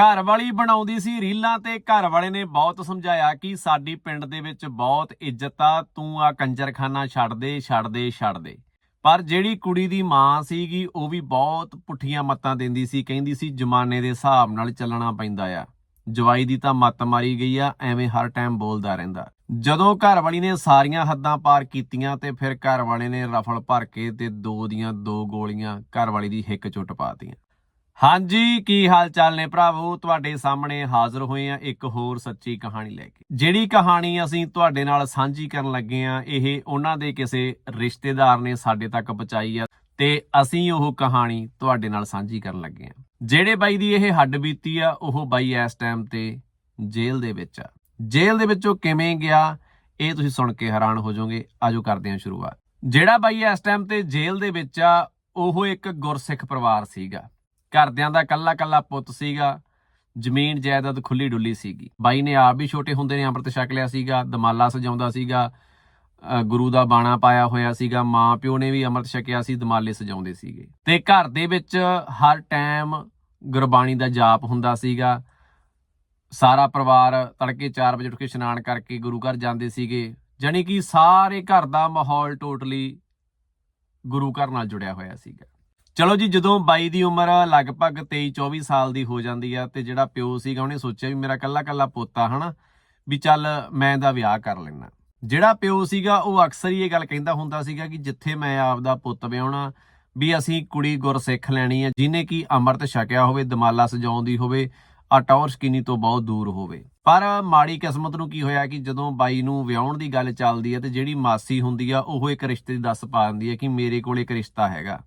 ਘਰ ਵਾਲੀ ਬਣਾਉਂਦੀ ਸੀ ਰੀਲਾਂ ਤੇ ਘਰ ਵਾਲੇ ਨੇ ਬਹੁਤ ਸਮਝਾਇਆ ਕਿ ਸਾਡੀ ਪਿੰਡ ਦੇ ਵਿੱਚ ਬਹੁਤ ਇੱਜ਼ਤ ਆ, ਤੂੰ ਆ ਕੰਜਰਖਾਨਾ ਛੱਡ ਦੇ ਛੱਡ ਦੇ ਛੱਡ ਦੇ। ਪਰ ਜਿਹੜੀ ਕੁੜੀ ਦੀ ਮਾਂ ਸੀਗੀ, ਉਹ ਵੀ ਬਹੁਤ ਪੁੱਠੀਆਂ ਮੱਤਾਂ ਦਿੰਦੀ ਸੀ, ਕਹਿੰਦੀ ਸੀ ਜਮਾਨੇ ਦੇ ਹਿਸਾਬ ਨਾਲ ਚੱਲਣਾ ਪੈਂਦਾ ਆ। ਜਵਾਈ ਦੀ ਤਾਂ ਮੱਤ ਮਾਰੀ ਗਈ ਆ, ਐਵੇਂ ਹਰ ਟਾਈਮ ਬੋਲਦਾ ਰਹਿੰਦਾ। ਜਦੋਂ ਘਰ ਵਾਲੀ ਨੇ ਸਾਰੀਆਂ ਹੱਦਾਂ ਪਾਰ ਕੀਤੀਆਂ ਤੇ ਫਿਰ ਘਰ ਵਾਲੇ ਨੇ ਰਫਲ ਭਰ ਕੇ ਤੇ ਦੋ ਦੀਆਂ ਦੋ ਗੋਲੀਆਂ ਘਰ ਵਾਲੀ ਦੀ ਹਿੱਕ ਚੁੱਟ ਪਾਤੀਆਂ ਹਾਂਜੀ, ਕੀ ਹਾਲ ਚਾਲ ਨੇ ਭਰਾਵੋ? ਤੁਹਾਡੇ ਸਾਹਮਣੇ ਹਾਜ਼ਰ ਹੋਏ ਆ ਇੱਕ ਹੋਰ ਸੱਚੀ ਕਹਾਣੀ ਲੈ ਕੇ। ਜਿਹੜੀ ਕਹਾਣੀ ਅਸੀਂ ਤੁਹਾਡੇ ਨਾਲ ਸਾਂਝੀ ਕਰਨ ਲੱਗੇ ਆ ਇਹ ਉਹਨਾਂ ਦੇ ਕਿਸੇ ਰਿਸ਼ਤੇਦਾਰ ਨੇ ਸਾਡੇ ਤੱਕ ਪਹੁੰਚਾਈ ਆ ਤੇ ਅਸੀਂ ਉਹ ਕਹਾਣੀ ਤੁਹਾਡੇ ਨਾਲ ਸਾਂਝੀ ਕਰਨ ਲੱਗੇ ਆ ਜਿਹੜੇ ਬਾਈ ਦੀ ਇਹ ਹੱਡ ਬੀਤੀ ਆ, ਉਹ ਬਾਈ ਇਸ ਟਾਈਮ ਤੇ ਜੇਲ੍ਹ ਦੇ ਵਿੱਚ ਆ। ਜੇਲ੍ਹ ਦੇ ਵਿੱਚੋਂ ਕਿਵੇਂ ਗਿਆ, ਇਹ ਤੁਸੀਂ ਸੁਣ ਕੇ ਹੈਰਾਨ ਹੋ ਜਾਓਗੇ। ਆਜੋ ਕਰਦੇ ਹਾਂ ਸ਼ੁਰੂਆਤ। ਜਿਹੜਾ ਬਾਈ ਇਸ ਟਾਈਮ ਤੇ ਜੇਲ੍ਹ ਦੇ ਵਿੱਚ ਆ, ਉਹ ਇੱਕ ਗੁਰਸਿੱਖ ਪਰਿਵਾਰ ਸੀਗਾ। ਘਰਦਿਆਂ ਦਾ ਕੱਲਾ ਕੱਲਾ ਪੁੱਤ ਸੀਗਾ, ਜ਼ਮੀਨ ਜਾਇਦਾਦ ਖੁੱਲੀ ਡੁੱਲੀ ਸੀਗੀ। ਬਾਈ ਨੇ ਆਪ ਵੀ ਛੋਟੇ ਹੁੰਦੇ ਨੇ ਅੰਮ੍ਰਿਤ ਛਕ ਲਿਆ ਸੀਗਾ, ਦਮਾਲਾ ਸਜਾਉਂਦਾ ਸੀਗਾ ਗੁਰੂ ਦਾ ਬਾਣਾ ਪਾਇਆ ਹੋਇਆ ਸੀਗਾ ਮਾਂ ਪਿਓ ਨੇ ਵੀ ਅੰਮ੍ਰਿਤ ਛਕਿਆ ਸੀ, ਦਮਾਲੇ ਸਜਾਉਂਦੇ ਸੀਗੇ। ਤੇ ਘਰ ਦੇ ਵਿੱਚ ਹਰ ਟਾਈਮ ਗੁਰਬਾਣੀ ਦਾ ਜਾਪ ਹੁੰਦਾ ਸੀਗਾ। ਸਾਰਾ ਪਰਿਵਾਰ ਤੜਕੇ 4 ਵਜੇ ਉੱਠ ਕੇ ਇਸ਼ਨਾਨ ਕਰਕੇ ਗੁਰੂ ਘਰ ਜਾਂਦੇ ਸੀਗੇ। ਜਾਣੀ ਕਿ ਸਾਰੇ ਘਰ ਦਾ ਮਾਹੌਲ ਟੋਟਲੀ ਗੁਰੂ ਘਰ ਨਾਲ ਜੁੜਿਆ ਹੋਇਆ ਸੀਗਾ। ਚਲੋ ਜੀ, ਜਦੋਂ ਬਾਈ ਦੀ ਉਮਰ ਲਗਭਗ 23 24 ਸਾਲ ਦੀ ਹੋ ਜਾਂਦੀ ਆ ਤੇ ਜਿਹੜਾ ਪਿਓ ਸੀਗਾ, ਉਹਨੇ ਸੋਚਿਆ ਵੀ ਮੇਰਾ ਕੱਲਾ ਕੱਲਾ ਪੋਤਾ, ਹਨਾ, ਵੀ ਚੱਲ ਮੈਂ ਇਹਦਾ ਵਿਆਹ ਕਰ ਲੈਣਾ ਜਿਹੜਾ ਪਿਓ ਸੀਗਾ, ਉਹ ਅਕਸਰ ਹੀ ਇਹ ਗੱਲ ਕਹਿੰਦਾ ਹੁੰਦਾ ਸੀਗਾ ਕਿ ਜਿੱਥੇ ਮੈਂ ਆਪਦਾ ਪੁੱਤ ਵਿਆਹਣਾ, ਵੀ ਅਸੀਂ ਕੁੜੀ ਗੁਰਸਿੱਖ ਲੈਣੀ ਆ, ਜਿਹਨੇ ਕੀ ਅੰਮ੍ਰਿਤ ਛਕਿਆ ਹੋਵੇ, ਦਮਾਲਾ ਸਜਾਉਂਦੀ ਹੋਵੇ ਆ ਸ਼ਕੀਨੀ ਤੋਂ ਬਹੁਤ ਦੂਰ ਹੋਵੇ। ਪਰ ਮਾੜੀ ਕਿਸਮਤ ਨੂੰ ਕੀ ਹੋਇਆ ਕਿ ਜਦੋਂ ਬਾਈ ਨੂੰ ਵਿਆਹਣ ਦੀ ਗੱਲ ਚੱਲਦੀ ਹੈ ਤੇ ਜਿਹੜੀ ਮਾਸੀ ਹੁੰਦੀ ਆ, ਉਹ ਇੱਕ ਰਿਸ਼ਤੇ ਦੀ ਦੱਸ ਪਾ ਦਿੰਦੀ ਹੈ ਕਿ ਮੇਰੇ ਕੋਲ ਇੱਕ ਰਿਸ਼ਤਾ ਹੈਗਾ।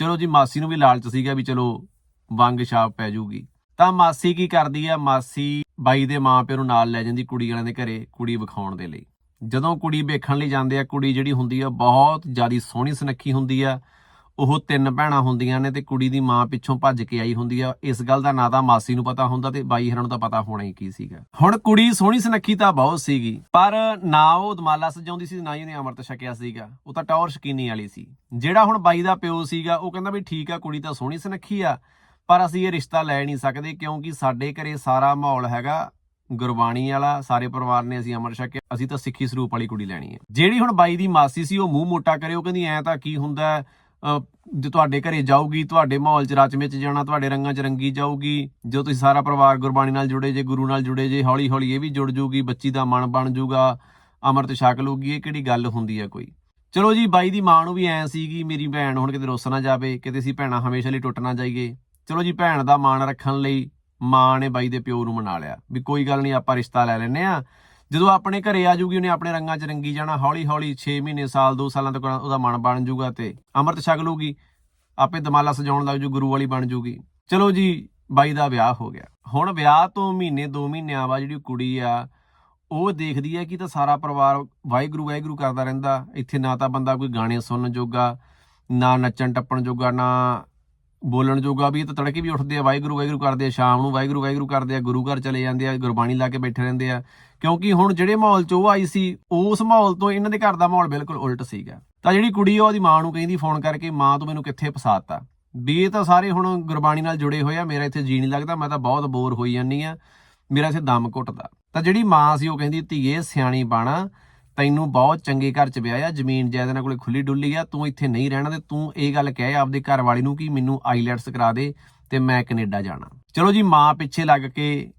ਚਲੋ ਜੀ, ਮਾਸੀ ਨੂੰ ਵੀ ਲਾਲਚ ਸੀਗਾ ਵੀ ਚਲੋ ਵੰਗ ਛਾਪ ਪੈ ਜੂਗੀ। ਤਾਂ ਮਾਸੀ ਕੀ ਕਰਦੀ ਆ? ਮਾਸੀ ਬਾਈ ਦੇ ਮਾਪਿਆਂ ਨੂੰ ਨਾਲ ਲੈ ਜਾਂਦੀ ਕੁੜੀ ਵਾਲਿਆਂ ਦੇ ਘਰੇ ਕੁੜੀ ਵਿਖਾਉਣ ਦੇ ਲਈ। ਜਦੋਂ ਕੁੜੀ ਵੇਖਣ ਲਈ ਜਾਂਦੇ ਆ, ਕੁੜੀ ਜਿਹੜੀ ਹੁੰਦੀ ਆ, ਬਹੁਤ ਜਿਆਦੀ ਸੋਹਣੀ ਸੁਨੱਖੀ ਹੁੰਦੀ ਆ। ਉਹ ਤਿੰਨ ਭੈਣਾਂ ਹੁੰਦੀਆਂ ਨੇ ਤੇ ਕੁੜੀ ਦੀ ਮਾਂ ਪਿੱਛੋਂ ਭੱਜ ਕੇ ਆਈ ਹੁੰਦੀ ਆ। ਇਸ ਗੱਲ ਦਾ ਨਾ ਤਾਂ ਮਾਸੀ ਨੂੰ ਪਤਾ ਹੁੰਦਾ ਤੇ ਬਾਈ ਹਰਾਂ ਨੂੰ ਤਾਂ ਪਤਾ ਹੋਣਾ ਹੀ ਕੀ ਸੀਗਾ। ਹੁਣ ਕੁੜੀ ਸੋਹਣੀ ਸੁਨੱਖੀ ਤਾਂ ਬਹੁਤ ਸੀਗੀ, ਪਰ ਨਾ ਉਹ ਦਮਾਲਾ ਸਜਾਉਂਦੀ ਸੀ ਨਾ ਹੀ ਉਹਨੇ ਅੰਮ੍ਰਿਤ ਛਕਿਆ ਸੀਗਾ। ਉਹ ਤਾਂ ਟੌਰ ਸ਼ਕੀਨੀ ਵਾਲੀ ਸੀ। ਜਿਹੜਾ ਹੁਣ ਬਾਈ ਦਾ ਪਿਓ ਸੀਗਾ, ਉਹ ਕਹਿੰਦਾ ਵੀ ਠੀਕ ਆ, ਕੁੜੀ ਤਾਂ ਸੋਹਣੀ ਸੁਨੱਖੀ ਆ, ਪਰ ਅਸੀਂ ਇਹ ਰਿਸ਼ਤਾ ਲੈ ਨਹੀਂ ਸਕਦੇ ਕਿਉਂਕਿ ਸਾਡੇ ਘਰੇ ਸਾਰਾ ਮਾਹੌਲ ਹੈਗਾ, ਗੁਰਬਾਣੀ ਵਾਲਾ, ਸਾਰੇ ਪਰਿਵਾਰ ਨੇ ਅਸੀਂ ਅਮਰ ਛਕਿਆ, ਅਸੀਂ ਤਾਂ ਸਿੱਖੀ ਸਰੂਪ ਵਾਲੀ ਕੁੜੀ ਲੈਣੀ ਹੈ। ਜਿਹੜੀ ਹੁਣ ਬਾਈ ਦੀ ਮਾਸੀ ਸੀ, ਉਹ ਮੂੰਹ ਮੋਟਾ ਕਰੇ, ਉਹ ਕਹਿੰਦੀ ਐ ਤਾਂ ਕੀ ਹੁੰਦਾ ਜੇ ਤੁਹਾਡੇ ਘਰੇ ਜਾਊਗੀ, ਤੁਹਾਡੇ ਮਾਹੌਲ 'ਚ ਰਚ ਵਿੱਚ ਜਾਣਾ, ਤੁਹਾਡੇ ਰੰਗਾਂ 'ਚ ਰੰਗੀ ਜਾਊਗੀ, ਜੋ ਤੁਸੀਂ ਸਾਰਾ ਪਰਿਵਾਰ ਗੁਰਬਾਣੀ ਨਾਲ ਜੁੜੇ ਜੇ, ਗੁਰੂ ਨਾਲ ਜੁੜੇ ਜੇ ਹੌਲੀ ਹੌਲੀ ਇਹ ਵੀ ਜੁੜ ਜੂਗੀ, ਬੱਚੀ ਦਾ ਮਨ ਬਣ ਜੂਗਾ, ਅਮਰਤ ਛਕ ਲਊਗੀ, ਇਹ ਕਿਹੜੀ ਗੱਲ ਹੁੰਦੀ ਹੈ ਕੋਈ? ਚਲੋ ਜੀ, ਬਾਈ ਦੀ ਮਾਂ ਨੂੰ ਵੀ ਐ ਸੀਗੀ, ਮੇਰੀ ਭੈਣ ਹੁਣ ਕਿਤੇ ਰੁੱਸ ਨਾ ਜਾਵੇ, ਕਿਤੇ ਅਸੀਂ ਭੈਣਾਂ ਹਮੇਸ਼ਾ ਲਈ ਟੁੱਟ ਨਾ ਜਾਈਏ। ਚਲੋ ਜੀ, ਭੈਣ ਦਾ ਮਾਣ ਰੱਖਣ ਲਈ ਮਾਂ ਨੇ ਬਾਈ ਦੇ ਪਿਓ ਨੂੰ ਮਨਾ ਲਿਆ, ਵੀ ਕੋਈ ਗੱਲ ਨਹੀਂ, ਆਪਾਂ ਰਿਸ਼ਤਾ ਲੈ ਲੈਨੇ ਆ ਜਦੋਂ ਆਪਣੇ ਘਰੇ ਆ ਜੂਗੀ, ਉਹਨੇ ਆਪਣੇ ਰੰਗਾਂ 'ਚ ਰੰਗੀ ਜਾਣਾ ਹੌਲੀ ਹੌਲੀ 6 ਮਹੀਨੇ, ਸਾਲ 2 ਸਾਲਾਂ ਤੱਕ ਉਹਦਾ ਮਨ ਬਣ ਜੂਗਾ ਤੇ ਅੰਮ੍ਰਿਤ ਛਕ ਲੂਗੀ ਆਪੇ ਦਮਾਲਾ ਸਜਾਉਣ ਲੱਗ ਜੂ, ਗੁਰੂ ਵਾਲੀ ਬਣ ਜੂਗੀ। ਚਲੋ ਜੀ, ਬਾਈ ਦਾ ਵਿਆਹ ਹੋ ਗਿਆ। ਹੁਣ ਵਿਆਹ ਤੋਂ ਮਹੀਨੇ 2 ਮਹੀਨਿਆਂ ਬਾਅਦ ਜਿਹੜੀ ਕੁੜੀ ਆ, ਉਹ ਦੇਖਦੀ ਹੈ ਕਿ ਤਾਂ ਸਾਰਾ ਪਰਿਵਾਰ ਵਾਹਿਗੁਰੂ ਵਾਹਿਗੁਰੂ ਕਰਦਾ ਰਹਿੰਦਾ। ਇੱਥੇ ਨਾ ਤਾਂ ਬੰਦਾ ਕੋਈ ਗਾਣੇ ਸੁਣਨ ਜੋਗਾ, ਨਾ ਨੱਚਣ ਟੱਪਣ ਜੋਗਾ, ਨਾ ਬੋਲਣ ਜੋਗਾ ਵੀ ਤਾਂ ਤੜਕੇ ਵੀ ਉੱਠਦੇ ਆ, ਵਾਹਿਗੁਰੂ ਵਾਹਿਗੁਰੂ ਕਰਦੇ ਆ, ਸ਼ਾਮ ਨੂੰ ਵਾਹਿਗੁਰੂ ਵਾਹਿਗੁਰੂ ਕਰਦੇ ਆ, ਗੁਰੂ ਘਰ ਚਲੇ ਜਾਂਦੇ ਆ, ਗੁਰਬਾਣੀ ਲਾ ਕੇ ਬੈਠੇ ਰਹਿੰਦੇ ਆ। ਕਿਉਂਕਿ ਹੁਣ ਜਿਹੜੇ ਮਾਹੌਲ 'ਚ ਉਹ ਆਈ ਸੀ, ਉਸ ਮਾਹੌਲ ਤੋਂ ਇਹਨਾਂ ਦੇ ਘਰ ਦਾ ਮਾਹੌਲ ਬਿਲਕੁਲ ਉਲਟ ਸੀਗਾ। ਤਾਂ ਜਿਹੜੀ ਕੁੜੀ ਆ, ਉਹਦੀ ਮਾਂ ਨੂੰ ਕਹਿੰਦੀ ਫੋਨ ਕਰਕੇ, ਮਾਂ, ਤੂੰ ਮੈਨੂੰ ਕਿੱਥੇ ਫਸਾਤਾ? ਵੀ ਇਹ ਤਾਂ ਸਾਰੇ ਹੁਣ ਗੁਰਬਾਣੀ ਨਾਲ ਜੁੜੇ ਹੋਏ ਆ, ਮੇਰਾ ਇੱਥੇ ਜੀ ਨਹੀਂ ਲੱਗਦਾ, ਮੈਂ ਤਾਂ ਬਹੁਤ ਬੋਰ ਹੋਈ ਜਾਂਦੀ ਆ। ਮੇਰਾ ਇੱਥੇ ਦਮ ਘੁੱਟਦਾ। ਤਾਂ ਜਿਹੜੀ ਮਾਂ ਸੀ, ਉਹ ਕਹਿੰਦੀ, ਧੀਏ, ਸਿਆਣੀ ਬਣ ਤੈਨੂੰ ਬਹੁਤ ਚੰਗੇ ਘਰ ਚ ਵਿਆਹਿਆ ਜ਼ਮੀਨ ਜਾਇਦਾਦ ਨਾਲ ਕੋਲੇ ਖੁੱਲੀ ਡੁੱਲੀ ਆ ਤੂੰ ਇੱਥੇ ਨਹੀਂ ਰਹਿਣਾ ਤੇ ਤੂੰ ਇਹ ਗੱਲ ਕਹਿ ਆਪਦੇ ਘਰ ਵਾਲੀ ਨੂੰ ਕਿ ਮੈਨੂੰ ਆਈਲੈਟਸ ਕਰਾ ਦੇ ਤੇ ਮੈਂ ਕੈਨੇਡਾ ਜਾਣਾ। ਚਲੋ ਜੀ ਮਾਂ ਪਿੱਛੇ ਲੱਗ ਕੇ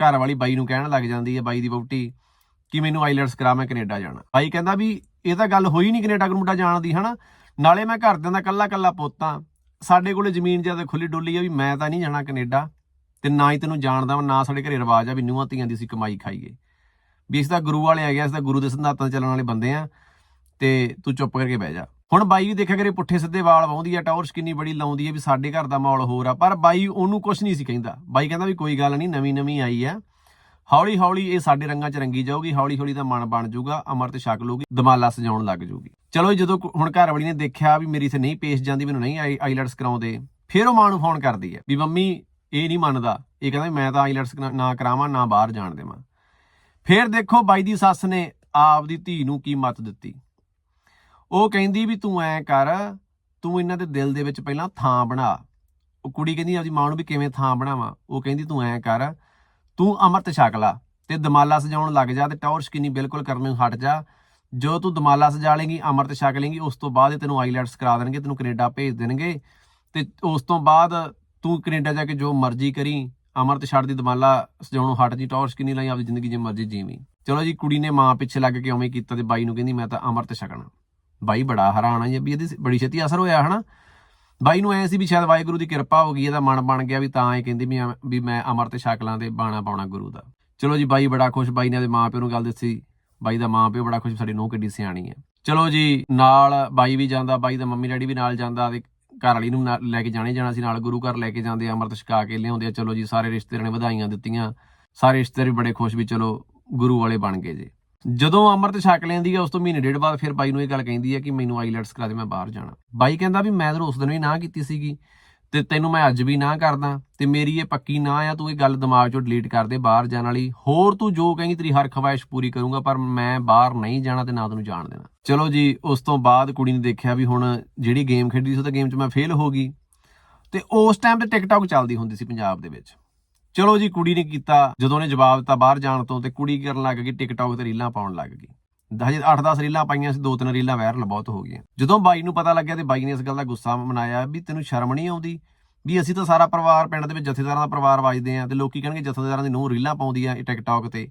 ਘਰ ਵਾਲੀ ਬਾਈ ਨੂੰ ਕਹਿਣ ਲੱਗ ਜਾਂਦੀ ਹੈ ਬਾਈ ਦੀ ਵਹੁਟੀ ਕਿ ਮੈਨੂੰ ਆਈਲੈਟਸ ਕਰਾ ਮੈਂ ਕੈਨੇਡਾ ਜਾਣਾ। ਬਾਈ ਕਹਿੰਦਾ ਵੀ ਇਹ ਤਾਂ ਗੱਲ ਹੋਈ ਨਹੀਂ ਕੈਨੇਡਾ ਕਨੂਡਾ ਜਾਣ ਦੀ ਹਨਾ? ਨਾਲੇ ਮੈਂ ਘਰਦਿਆਂ ਦਾ ਕੱਲਾ ਕੱਲਾ ਪੁੱਤਾਂ ਸਾਡੇ ਕੋਲੇ ਜ਼ਮੀਨ ਜ਼ਿਆਦਾ ਖੁੱਲੀ ਡੁੱਲੀ ਆ ਵੀ ਮੈਂ ਤਾਂ ਨਹੀਂ ਜਾਣਾ ਕੈਨੇਡਾ ਤੇ ਨਾ ਹੀ ਤੈਨੂੰ ਜਾਣਦਾ ਵਾਂ, ਨਾ ਸਾਡੇ ਘਰੇ ਰਿਵਾਜ ਆ ਵੀ ਨੂੰਹਾਂ ਧੀਆਂ ਦੀ ਅਸੀਂ ਕਮਾਈ ਖਾਈਏ। ਵੀ ਇਸ ਦਾ ਗੁਰੂ ਵਾਲੇ ਆ ਗਿਆ ਇਸ ਦਾ ਗੁਰੂ ਦੇ ਸਿਧਾਂਤਾਂ ਚੱਲਣ ਵਾਲੇ ਬੰਦੇ ਆ ਤੇ ਤੂੰ ਚੁੱਪ ਕਰਕੇ ਬਹਿ ਜਾ। ਹੁਣ ਬਾਈ ਵੀ ਦੇਖਿਆ ਕਰੇ ਪੁੱਠੇ ਸਿੱਧੇ ਵਾਲ ਵਾਉਂਦੀ ਆ ਟੌਰਸ ਕਿੰਨੀ ਬੜੀ ਲਾਉਂਦੀ ਆ ਵੀ ਸਾਡੇ ਘਰ ਦਾ ਮਾਹੌਲ ਹੋਰ ਆ ਪਰ ਬਾਈ ਉਹਨੂੰ ਕੁਝ ਨਹੀਂ ਸੀ ਕਹਿੰਦਾ। ਬਾਈ ਕਹਿੰਦਾ ਵੀ ਕੋਈ ਗੱਲ ਨਹੀਂ ਨਵੀਂ ਨਵੀਂ ਆਈ ਆ। ਹੌਲੀ ਹੌਲੀ ਇਹ ਸਾਡੇ ਰੰਗਾਂ 'ਚ ਰੰਗੀ ਜਾਊਗੀ ਹੌਲੀ ਹੌਲੀ ਦਾ ਮਨ ਬਣ ਜਾਊਗਾ ਅਮਰਤ ਛਕ ਲੂਗੀ ਦਮਾਲਾ ਸਜਾਉਣ ਲੱਗ ਜਾਊਗੀ। ਚਲੋ ਜੀ, ਜਦੋਂ ਹੁਣ ਘਰ ਵਾਲੀ ਨੇ ਦੇਖਿਆ ਵੀ ਮੇਰੀ ਇੱਥੇ ਨਹੀਂ ਪੇਸ਼ ਜਾਂਦੀ ਮੈਨੂੰ ਨਹੀਂ ਆਈ ਆਈਲੈਟਸ ਕਰਾਉਂਦੇ ਫਿਰ ਉਹ ਮਾਂ ਨੂੰ ਫੋਨ ਕਰਦੀ ਹੈ ਵੀ ਮੰਮੀ ਇਹ ਨਹੀਂ ਮੰਨਦਾ। ਇਹ ਕਹਿੰਦਾ ਵੀ ਮੈਂ ਤਾਂ ਆਈਲੈਟਸ ਨਾ ਕਰਾਵਾਂ ਨਾ ਬਾਹਰ ਜਾਣ ਦੇਵਾਂ। ਫਿਰ ਦੇਖੋ ਬਾਈ ਦੀ ਸੱਸ ਨੇ ਆਪ ਦੀ ਧੀ ਨੂੰ ਕੀ ਮਤ ਦਿੱਤੀ। ਉਹ ਕਹਿੰਦੀ ਵੀ ਤੂੰ ਐ ਕਰ, ਤੂੰ ਇਹਨਾਂ ਦੇ ਦਿਲ ਦੇ ਵਿੱਚ ਪਹਿਲਾਂ ਥਾਂ ਬਣਾ। ਉਹ ਕੁੜੀ ਕਹਿੰਦੀ ਆਪਦੀ ਮਾਂ ਨੂੰ ਵੀ ਕਿਵੇਂ ਥਾਂ ਬਣਾਵਾਂ? ਉਹ ਕਹਿੰਦੀ ਤੂੰ ਐਂ ਕਰ, ਤੂੰ ਅੰਮ੍ਰਿਤ ਛਕ ਲਾ ਤੇ ਦਮਾਲਾ ਸਜਾਉਣ ਲੱਗ ਜਾ ਤੇ ਟੌਰ ਸ਼ਕੀਨੀ ਬਿਲਕੁਲ ਕਰਨ ਨੂੰ ਹਟ ਜਾ। ਜੋ ਤੂੰ ਦਮਾਲਾ ਸਜਾ ਲੇਂਗੀ, ਅੰਮ੍ਰਿਤ ਛਕ ਲੇਂਗੀ, ਉਸ ਤੋਂ ਬਾਅਦ ਤੈਨੂੰ ਆਈਲੈਟਸ ਕਰਾ ਦੇਣਗੇ, ਤੈਨੂੰ ਕੈਨੇਡਾ ਭੇਜ ਦੇਣਗੇ ਤੇ ਉਸ ਤੋਂ ਬਾਅਦ ਤੂੰ ਕੈਨੇਡਾ ਜਾ ਕੇ ਜੋ ਮਰਜ਼ੀ ਕਰੀ ਅੰਮ੍ਰਿਤ ਛੱਡ ਦੀ ਦਮਾਲਾ ਸਜਾਉਣੋਂ ਹਟ ਜੀ ਟੌਰ ਕਿੰਨੀ ਲਈ ਆਪਦੀ ਜ਼ਿੰਦਗੀ ਜਿਵੇਂ ਮਰਜ਼ੀ ਜੀਵੀਂ। ਚਲੋ ਜੀ, ਕੁੜੀ ਨੇ ਮਾਂ ਪਿੱਛੇ ਲੱਗ ਕੇ ਉਵੇਂ ਕੀਤਾ ਤੇ ਬਾਈ ਨੂੰ ਕਹਿੰਦੀ, ਮੈਂ ਤਾਂ ਅੰਮ੍ਰਿਤ ਛਕਣਾ। ਬਾਈ ਬੜਾ ਹੈਰਾਨ ਆ ਜੀ, ਵੀ ਇਹਦੀ ਬੜੀ ਛੇਤੀ ਅਸਰ ਹੋਇਆ, ਹਨਾ? ਬਾਈ ਨੂੰ ਐ ਸੀ ਵੀ ਸ਼ਾਇਦ ਵਾਹਿਗੁਰੂ ਦੀ ਕਿਰਪਾ ਹੋ ਗਈ, ਇਹਦਾ ਮਨ ਬਣ ਗਿਆ ਵੀ ਤਾਂ ਇਹ ਕਹਿੰਦੀ ਵੀ ਵੀ ਮੈਂ ਅਮਰਤ ਛਕ ਲਾਂ ਤੇ ਬਾਣਾ ਪਾਉਣਾ ਗੁਰੂ ਦਾ। ਚਲੋ ਜੀ, ਬਾਈ ਬੜਾ ਖੁਸ਼, ਬਾਈ ਨੇ ਉਹਦੇ ਮਾਪਿਓ ਨੂੰ ਗੱਲ ਦੱਸੀ। ਬਾਈ ਦਾ ਮਾਪਿਓ ਬੜਾ ਖੁਸ਼, ਸਾਡੀ ਨੂੰਹ ਕਿੱਡੀ ਸਿਆਣੀ ਹੈ ਚਲੋ ਜੀ, ਨਾਲ ਬਾਈ ਵੀ ਜਾਂਦਾ, ਬਾਈ ਦਾ ਮੰਮੀ ਡੈਡੀ ਵੀ ਨਾਲ ਜਾਂਦਾ, ਤੇ ਘਰ ਵਾਲੀ ਨੂੰ ਨਾਲ ਲੈ ਕੇ ਜਾਣੇ ਜਾਣਾ ਸੀ, ਨਾਲ ਗੁਰੂ ਘਰ ਲੈ ਕੇ ਜਾਂਦੇ ਅੰਮ੍ਰਿਤ ਛਕਾ ਕੇ ਲਿਆਉਂਦੇ ਆ। ਚਲੋ ਜੀ, ਸਾਰੇ ਰਿਸ਼ਤੇਦਾਰਾਂ ਨੇ ਵਧਾਈਆਂ ਦਿੱਤੀਆਂ। ਸਾਰੇ ਰਿਸ਼ਤੇਦਾਰ ਵੀ ਬੜੇ ਖੁਸ਼ ਵੀ ਚਲੋ ਗੁਰੂ ਵਾਲੇ ਬਣ ਗਏ ਜੇ। ਜਦੋਂ ਅਮਰਤ ਛਕ ਲੈਂਦੀ ਆ, ਉਸ ਤੋਂ ਮਹੀਨੇ ਡੇਢ ਬਾਅਦ ਫਿਰ ਬਾਈ ਨੂੰ ਇਹ ਗੱਲ ਕਹਿੰਦੀ ਹੈ ਕਿ ਮੈਨੂੰ ਆਈਲੈਟਸ ਕਰਾ ਦੇ, ਮੈਂ ਬਾਹਰ ਜਾਣਾ। ਬਾਈ ਕਹਿੰਦਾ ਵੀ ਮੈਂ ਤੈਨੂੰ ਉਸ ਦਿਨ ਵੀ ਨਾ ਕੀਤੀ ਸੀਗੀ। ਤੇ ਤੈਨੂੰ ਮੈਂ ਅੱਜ ਵੀ ਨਾ ਕਰਦਾ ਤੇ ਮੇਰੀ ਇਹ ਪੱਕੀ ਨਾ ਆ, ਤੂੰ ਇਹ ਗੱਲ ਦਿਮਾਗ ਚੋਂ ਡਿਲੀਟ ਕਰ ਦੇ ਬਾਹਰ ਜਾਣ ਵਾਲੀ। ਹੋਰ ਤੂੰ ਜੋ ਕਹੇਂਗੀ ਤੇਰੀ ਹਰ ਖਵਾਇਸ਼ ਪੂਰੀ ਕਰੂੰਗਾ, ਪਰ ਮੈਂ ਬਾਹਰ ਨਹੀਂ ਜਾਣਾ ਤੇ ਨਾ ਤੈਨੂੰ ਜਾਣ ਦੇਣਾ। ਚਲੋ ਜੀ, ਉਸ ਤੋਂ ਬਾਅਦ ਕੁੜੀ ਨੇ ਦੇਖਿਆ ਵੀ ਹੁਣ ਜਿਹੜੀ ਗੇਮ ਖੇਡੀ ਸੀ ਉਹ ਤਾਂ ਗੇਮ 'ਚ ਮੈਂ ਫੇਲ ਹੋ ਗਈ। ਤੇ ਉਸ ਟਾਈਮ ਤੇ ਟਿਕਟੌਕ ਚੱਲਦੀ ਹੁੰਦੀ ਸੀ ਪੰਜਾਬ ਦੇ ਵਿੱਚ। ਚਲੋ ਜੀ, ਕੁੜੀ ਨੇ ਕੀਤਾ, ਜਦੋਂ ਉਹਨੇ ਜਵਾਬ ਦਿੱਤਾ ਬਾਹਰ ਜਾਣ ਤੋਂ ਤੇ ਕੁੜੀ ਕਰਨ ਲੱਗ ਗਈ ਟਿਕਟੌਕ ਤੇ ਰੀਲਾਂ ਪਾਉਣ ਲੱਗ ਗਈ। ਹਜੇ 8-10 ਰੀਲਾਂ ਪਾਈਆਂ ਸੀ, ਦੋ ਤਿੰਨ ਰੀਲਾਂ ਵਾਇਰਲ ਬਹੁਤ ਹੋ ਗਈਆਂ। ਜਦੋਂ ਬਾਈ ਨੂੰ ਪਤਾ ਲੱਗਿਆ ਤੇ ਬਾਈ ਨੇ ਇਸ ਗੱਲ ਦਾ ਗੁੱਸਾ ਮਨਾਇਆ ਵੀ ਤੈਨੂੰ ਸ਼ਰਮ ਨਹੀਂ ਆਉਂਦੀ? ਵੀ ਅਸੀਂ ਤਾਂ ਸਾਰਾ ਪਰਿਵਾਰ, ਪਿੰਡ ਦੇ ਵਿੱਚ ਜਥੇਦਾਰਾਂ ਦਾ ਪਰਿਵਾਰ ਵੱਜਦੇ ਆ ਤੇ ਲੋਕੀ ਕਹਿਣਗੇ ਜਥੇਦਾਰਾਂ ਦੀ ਨੂੰਹ ਰੀਲਾਂ ਪਾਉਂਦੀ ਆ ਇਹ ਟਿਕਟੌਕ ਤੇ,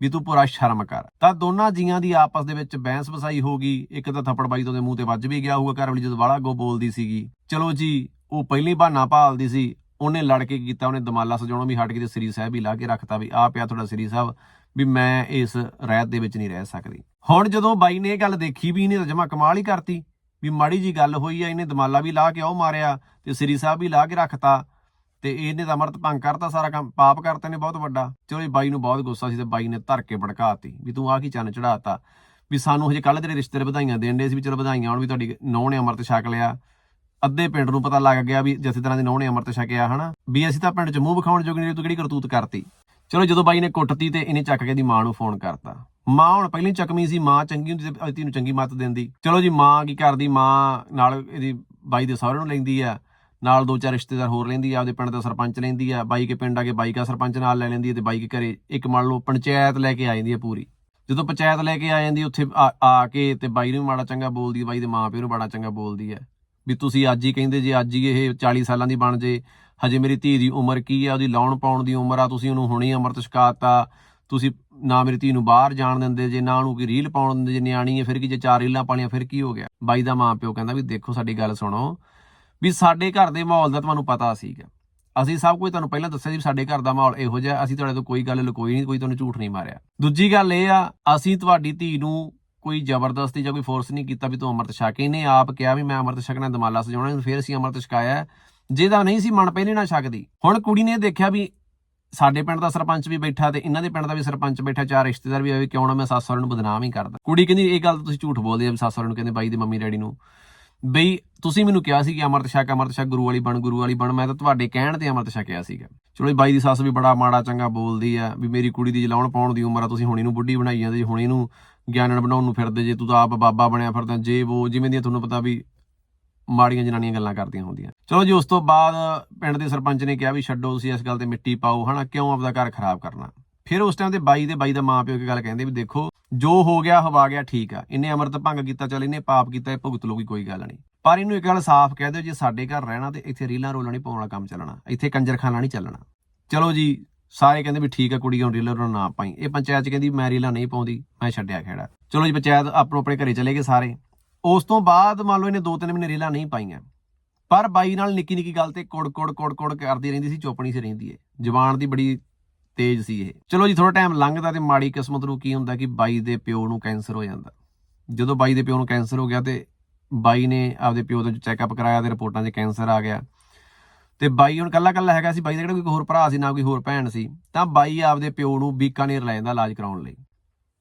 ਵੀ ਤੂੰ ਪੂਰਾ ਸ਼ਰਮ ਕਰ। ਤਾਂ ਦੋਨਾਂ ਜੀਆਂ ਦੀ ਆਪਸ ਦੇ ਵਿੱਚ ਬਹਿਸ ਵਸਾਈ ਹੋ ਗਈ। ਇੱਕ ਤਾਂ ਥੱਪੜ ਬਾਈ ਤੋਂ ਦੇ ਮੂੰਹ ਤੇ ਵੱਜ ਵੀ ਗਿਆ ਹੋਊਗਾ, ਘਰ ਵਾਲੀ ਜਦੋਂ ਵਾਲਾ ਗੋ ਬੋਲਦੀ ਸੀਗੀ, ਚਲੋ ਜੀ, ਉਹ ਪਹਿਲੀ ਬਹਾਨਾ ਭਾਲਦੀ ਸੀ, ਉਹਨੇ ਲੜ ਕੇ ਕੀਤਾ, ਉਹਨੇ ਦਮਾਲਾ ਸਜਾਉਣਾ ਵੀ ਹਟ ਕੇ ਤੇ ਸ੍ਰੀ ਸਾਹਿਬ ਹੀ ਲਾ ਕੇ ਰੱਖਤਾ ਵੀ ਆ ਪਿਆ ਤੁਹਾਡਾ ਸ੍ਰੀ ਸਾਹਿਬ ਵੀ ਮੈਂ ਇਸ ਰਹਿਤ ਦੇ ਵਿੱਚ ਨਹੀਂ ਰਹਿ ਸਕਦੀ। ਹੁਣ ਜਦੋਂ ਬਾਈ ਨੇ ਇਹ ਗੱਲ ਦੇਖੀ ਵੀ ਇਹਨੇ ਤਾਂ ਜਮਾ ਕਮਾਲ ਹੀ ਕਰਤੀ, ਵੀ ਮਾੜੀ ਜੀ ਗੱਲ ਹੋਈ ਆ, ਇਹਨੇ ਦਮਾਲਾ ਵੀ ਲਾ ਕੇ ਉਹ ਮਾਰਿਆ ਤੇ ਸ੍ਰੀ ਸਾਹਿਬ ਵੀ ਲਾ ਕੇ ਰੱਖਤਾ ਤੇ ਇਹਨੇ ਤਾਂ ਅਮਰਤ ਭੰਗ ਕਰਤਾ ਸਾਰਾ ਕੰਮ, ਪਾਪ ਕਰਤੇ ਨੇ ਬਹੁਤ ਵੱਡਾ। ਚਲੋ ਇਹ ਬਾਈ ਨੂੰ ਬਹੁਤ ਗੁੱਸਾ ਸੀ ਤੇ ਬਾਈ ਨੇ ਧਰ ਕੇ ਭੜਕਾਤੀ ਵੀ ਤੂੰ ਆ ਕੀ ਚੰਨ ਚੜਾਤਾ ਵੀ ਸਾਨੂੰ ਹਜੇ ਕੱਲ ਤੇਰੇ ਰਿਸ਼ਤੇ ਦੇ ਵਧਾਈਆਂ ਦੇਣ ਦੇ ਸੀ ਵੀ ਚਲੋ ਵਧਾਈਆਂ ਹੁਣ ਵੀ ਤੁਹਾਡੀ ਨੌਂ ਨੇ ਅਮਰਤ ਛਕ ਲਿਆ। ਅੱਧੇ ਪਿੰਡ ਨੂੰ ਪਤਾ ਲੱਗ ਗਿਆ ਵੀ ਜਿਸ ਤਰ੍ਹਾਂ ਦੀ ਨੌਂ ਨੇ ਅਮਰਤ ਛਕਿਆ, ਹਨਾ? ਵੀ ਅਸੀਂ ਤਾਂ ਪਿੰਡ 'ਚ ਮੂੰਹ ਵਿਖਾਉਣ ਜੋਗੇ ਨਹੀਂ, ਤੂੰ ਕਿਹੜੀ ਕਰਤੂਤ ਕਰਤੀ? ਚਲੋ ਜਦੋਂ ਬਾਈ ਨੇ ਕੁੱਟਤੀ ਤੇ ਇਹਨੇ ਚੱਕ ਕੇ ਦੀ ਮਾਂ ਨੂੰ ਫੋਨ ਕਰਤਾ। ਮਾਂ ਹੁਣ ਪਹਿਲੀ ਚੱਕਮੀ ਸੀ, ਮਾਂ ਚੰਗੀ ਹੁੰਦੀ ਤੇ ਅਤੀ ਨੂੰ ਚੰਗੀ ਮੱਤ ਦਿੰਦੀ। ਚਲੋ ਜੀ, ਮਾਂ ਕੀ ਕਰਦੀ? ਮਾਂ ਨਾਲ ਇਹਦੀ ਬਾਈ ਦੇ ਸਹੁਰੇ ਨੂੰ ਲੈਂਦੀ ਆ, ਨਾਲ ਦੋ ਚਾਰ ਰਿਸ਼ਤੇਦਾਰ ਹੋਰ ਲੈਂਦੀ ਆ, ਆਪਦੇ ਪਿੰਡ ਦਾ ਸਰਪੰਚ ਲੈਂਦੀ ਆ, ਬਾਈ ਕੇ ਪਿੰਡ ਆ ਕੇ ਬਾਈ ਕਾ ਸਰਪੰਚ ਨਾਲ ਲੈ ਲੈਂਦੀ ਆ ਤੇ ਬਾਈ ਕੇ ਘਰੇ ਇੱਕ ਮੰਨ ਲਓ ਪੰਚਾਇਤ ਲੈ ਕੇ ਆ ਜਾਂਦੀ ਆ ਪੂਰੀ। ਜਦੋਂ ਪੰਚਾਇਤ ਲੈ ਕੇ ਆ ਜਾਂਦੀ ਉੱਥੇ ਆ ਆ ਕੇ ਤੇ ਬਾਈ ਨੂੰ ਵੀ ਮਾੜਾ ਚੰਗਾ ਬੋਲਦੀ ਬਾਈ ਦੇ ਮਾਂ ਪਿਓ ਨੂੰ ਬੜਾ ਚੰਗਾ ਬੋਲਦੀ ਆ। ਵੀ ਤੁਸੀਂ ਅੱਜ ਹੀ ਕਹਿੰਦੇ ਜੇ, ਅੱਜ ਹੀ ਇਹ 40 ਸਾਲਾਂ ਦੀ ਬਣ ਜੇ ਹਜੇ ਮੇਰੀ ਧੀ ਦੀ ਉਮਰ ਕੀ ਆ, ਉਹਦੀ ਲਾਉਣ ਪਾਉਣ ਦੀ ਉਮਰ ਆ, ਤੁਸੀਂ ਉਹਨੂੰ ਹੁਣੇ ਹੀ ਅੰਮ੍ਰਿਤ ਛਕਾਤਾ, ਤੁਸੀਂ ਨਾ ਮੇਰੀ ਧੀ ਨੂੰ ਬਾਹਰ ਜਾਣ ਦਿੰਦੇ, ਜੇ ਨਾ ਉਹਨੂੰ ਕੋਈ ਰੀਲ ਪਾਉਣ ਦਿੰਦੇ, ਜੇ ਨਿਆਣੀ ਹੈ, ਫਿਰ ਕੀ, ਜੇ ਚਾਰ ਰੀਲਾਂ ਪਾਲੀਆਂ ਫਿਰ ਕੀ ਹੋ ਗਿਆ? ਬਾਈ ਦਾ ਮਾਂ ਪਿਓ ਕਹਿੰਦਾ ਵੀ ਦੇਖੋ ਸਾਡੀ ਗੱਲ ਸੁਣੋ, ਵੀ ਸਾਡੇ ਘਰ ਦੇ ਮਾਹੌਲ ਦਾ ਤੁਹਾਨੂੰ ਪਤਾ ਸੀਗਾ। ਅਸੀਂ ਸਭ ਕੁਝ ਤੁਹਾਨੂੰ ਪਹਿਲਾਂ ਦੱਸਿਆ ਸੀ ਵੀ ਸਾਡੇ ਘਰ ਦਾ ਮਾਹੌਲ ਇਹੋ ਜਿਹਾ, ਅਸੀਂ ਤੁਹਾਡੇ ਤੋਂ ਕੋਈ ਗੱਲ ਲੁਕੋਈ ਨਹੀਂ, ਕੋਈ ਤੁਹਾਨੂੰ ਝੂਠ ਨਹੀਂ ਮਾਰਿਆ। ਦੂਜੀ ਗੱਲ ਇਹ ਆ, ਅਸੀਂ ਤੁਹਾਡੀ ਧੀ ਨੂੰ ਕੋਈ ਜ਼ਬਰਦਸਤੀ ਜਾਂ ਕੋਈ ਫੋਰਸ ਨਹੀਂ ਕੀਤਾ ਵੀ ਤੂੰ ਅੰਮ੍ਰਿਤ ਛਕ, ਇਹਨੇ ਆਪ ਕਿਹਾ ਵੀ ਮੈਂ ਅੰਮ੍ਰਿਤ ਛਕਣਾ, ਦਮਾਲਾ ਸਜਾਉਣਾ, ਫਿਰ ਅਸੀਂ ਅੰਮ੍ਰਿਤ ਛਕਾਇਆ। ਜਿਹਦਾ ਨਹੀਂ ਸੀ ਮਨ ਪਹਿਲੇ ਨਾ ਛਕਦੀ। ਹੁਣ ਕੁੜੀ ਨੇ ਦੇਖਿਆ ਵੀ ਸਾਡੇ ਪਿੰਡ ਦਾ ਸਰਪੰਚ ਵੀ ਬੈਠਾ ਤੇ ਇਹਨਾਂ ਦੇ ਪਿੰਡ ਦਾ ਵੀ ਸਰਪੰਚ ਬੈਠਾ, ਚਾਰ ਰਿਸ਼ਤੇਦਾਰ ਵੀ ਆਏ ਕਿਉਂ ਨਾ ਮੈਂ ਸੱਸ ਸਹੁਰੇ ਨੂੰ ਬਦਨਾਮ ਹੀ ਕਰਦਾ। ਕੁੜੀ ਕਹਿੰਦੀ, ਇਹ ਗੱਲ ਤੁਸੀਂ ਝੂਠ ਬੋਲਦੇ ਆ ਵੀ ਸੱਸ ਸਹੁਰੇ ਨੂੰ ਕਹਿੰਦੇ, ਬਾਈ ਦੀ ਮੰਮੀ ਡੈਡੀ ਨੂੰ। ਬਈ, ਤੁਸੀਂ ਮੈਨੂੰ ਕਿਹਾ ਸੀ ਕਿ ਅਮਰਤ ਛਕ ਅਮਰਤ ਛਕ ਗੁਰੂ ਵਾਲੀ ਬਣ, ਗੁਰੂ ਵਾਲੀ ਬਣ। ਮੈਂ ਤਾਂ ਤੁਹਾਡੇ ਕਹਿਣ ਤੇ ਅਮਰਤ ਕਿਹਾ ਸੀਗਾ। ਚਲੋ ਜੀ, ਬਾਈ ਦੀ ਸੱਸ ਵੀ ਬੜਾ ਮਾੜਾ, ਚੰਗਾ ਬੋਲਦੀ ਆ, ਵੀ ਮੇਰੀ ਕੁੜੀ ਦੀ ਜਲਾਉਣ ਪਾਉਣ ਦੀ ਉਮਰ ਆ, ਤੁਸੀਂ ਹੁਣ ਇਹਨੂੰ ਬੁੱਢੀ ਬਣਾਈ ਜਾਂਦੇ, ਜੀ ਹੁਣ ਇਹਨੂੰ ਗਿਆਨਣ ਬਣਾਉਣ ਨੂੰ ਫਿਰਦੇ, ਜੇ ਤੂੰ ਤਾਂ ਆਪ ਬਾਬਾ ਬਣਿਆ ਫਿਰਦਾ, ਜੇ ਉਹ ਜਿਵੇਂ ਦੀਆਂ ਤੁਹਾਨੂੰ ਪਤਾ ਵੀ ਮਾੜੀਆਂ ਜਨਾਨੀਆਂ ਗੱਲਾਂ ਕਰਦੀਆਂ ਹੁੰਦੀਆਂ। ਚਲੋ ਜੀ, ਉਸ ਤੋਂ ਬਾਅਦ ਪਿੰਡ ਦੇ ਸਰਪੰਚ ਨੇ ਕਿਹਾ ਵੀ ਛੱਡੋ ਤੁਸੀਂ ਇਸ ਗੱਲ ਤੇ ਮਿੱਟੀ ਪਾਓ, ਹਨਾ, ਕਿਉਂ ਆਪਦਾ ਘਰ ਖਰਾਬ ਕਰਨਾ? ਫਿਰ ਉਸ ਟਾਈਮ ਤੇ ਬਾਈ ਦੇ, ਬਾਈ ਦਾ ਮਾਂ ਪਿਓ ਇੱਕ ਗੱਲ ਕਹਿੰਦੇ ਵੀ ਦੇਖੋ, ਜੋ ਹੋ ਗਿਆ ਹਵਾ ਗਿਆ, ਠੀਕ ਆ। ਇਹਨੇ ਅਮਰਤ ਭੰਗ ਕੀਤਾ, ਚੱਲ ਇਹਨੇ ਪਾਪ ਕੀਤਾ, ਇਹ ਭੁਗਤ ਲਊਗੀ ਕੋਈ ਗੱਲ ਨਹੀਂ। ਪਰ ਇਹਨੂੰ ਇੱਕ ਗੱਲ ਸਾਫ਼ ਕਹਿ ਦਿਓ, ਜੇ ਸਾਡੇ ਘਰ ਰਹਿਣਾ ਤੇ ਇੱਥੇ ਰੀਲਾਂ ਰੋਲਾਂ ਨਹੀਂ ਪਾਉਣ ਵਾਲਾ ਕੰਮ ਚੱਲਣਾ, ਇੱਥੇ ਕੰਜਰਖਾਨਾ ਨਹੀਂ ਚੱਲਣਾ। ਚਲੋ ਜੀ, ਸਾਰੇ ਕਹਿੰਦੇ ਵੀ ਠੀਕ ਆ ਕੁੜੀਆਂ ਨੂੰ ਰੀਲਾਂ ਰੋਲਾਂ ਨਾ ਪਾਈ। ਇਹ ਪੰਚਾਇਤ ਚ ਕਹਿੰਦੀ, ਮੈਂ ਰੀਲਾਂ ਨਹੀਂ ਪਾਉਂਦੀ, ਮੈਂ ਛੱਡਿਆ ਖੇੜਾ। ਚਲੋ ਜੀ, ਪੰਚਾਇਤ ਆਪੋ ਆਪਣੇ ਘਰੇ ਚਲੇ ਗਏ ਸਾਰੇ। ਉਸ ਤੋਂ ਬਾਅਦ ਮੰਨ ਲਓ ਇਹਨੇ ਦੋ ਤਿੰਨ ਮਹੀਨੇ ਰੀਲਾਂ ਨਹੀਂ ਪਾਈਆਂ। ਪਰ ਬਾਈ ਨਾਲ ਨਿੱਕੀ ਨਿੱਕੀ ਗੱਲ ਤੇ ਕੋੜ ਕੋੜ ਕੋੜ ਕੋੜ ਕਰਦੀ ਰਹਿੰਦੀ ਸੀ ਚੁੱਪ ਸੀ ਰਹਿੰਦੀ ਏ। ਜ਼ੁਬਾਨ ਦੀ ਬੜੀ ਤੇਜ਼ ਸੀ ਇਹ। ਚਲੋ ਜੀ ਥੋੜਾ ਟਾਈਮ ਲੰਘਦਾ ਤੇ ਮਾੜੀ ਕਿਸਮਤ ਨੂੰ ਕੀ ਹੁੰਦਾ ਕਿ ਬਾਈ ਦੇ ਪਿਓ ਨੂੰ ਕੈਂਸਰ ਹੋ ਜਾਂਦਾ। ਜਦੋਂ ਬਾਈ ਦੇ ਪਿਓ ਨੂੰ ਕੈਂਸਰ ਹੋ ਗਿਆ ਤੇ ਬਾਈ ਨੇ ਆਪਦੇ ਪਿਓ ਦਾ ਚੈੱਕਅਪ ਕਰਾਇਆ ਤੇ ਰਿਪੋਰਟਾਂ 'ਚ ਕੈਂਸਰ ਆ ਗਿਆ। ਤੇ ਬਾਈ ਹੁਣ ਕੱਲਾ ਕੱਲਾ ਹੈਗਾ ਸੀ, ਬਾਈ ਦਾ ਕਿਹੜਾ ਕੋਈ ਹੋਰ ਭਰਾ ਸੀ, ਨਾ ਕੋਈ ਹੋਰ ਭੈਣ ਸੀ, ਤਾਂ ਬਾਈ ਆਪਦੇ ਪਿਓ ਨੂੰ ਬੀਕਾਨੇਰ ਲੈ ਜਾਂਦਾ ਇਲਾਜ ਕਰਾਉਣ ਲਈ।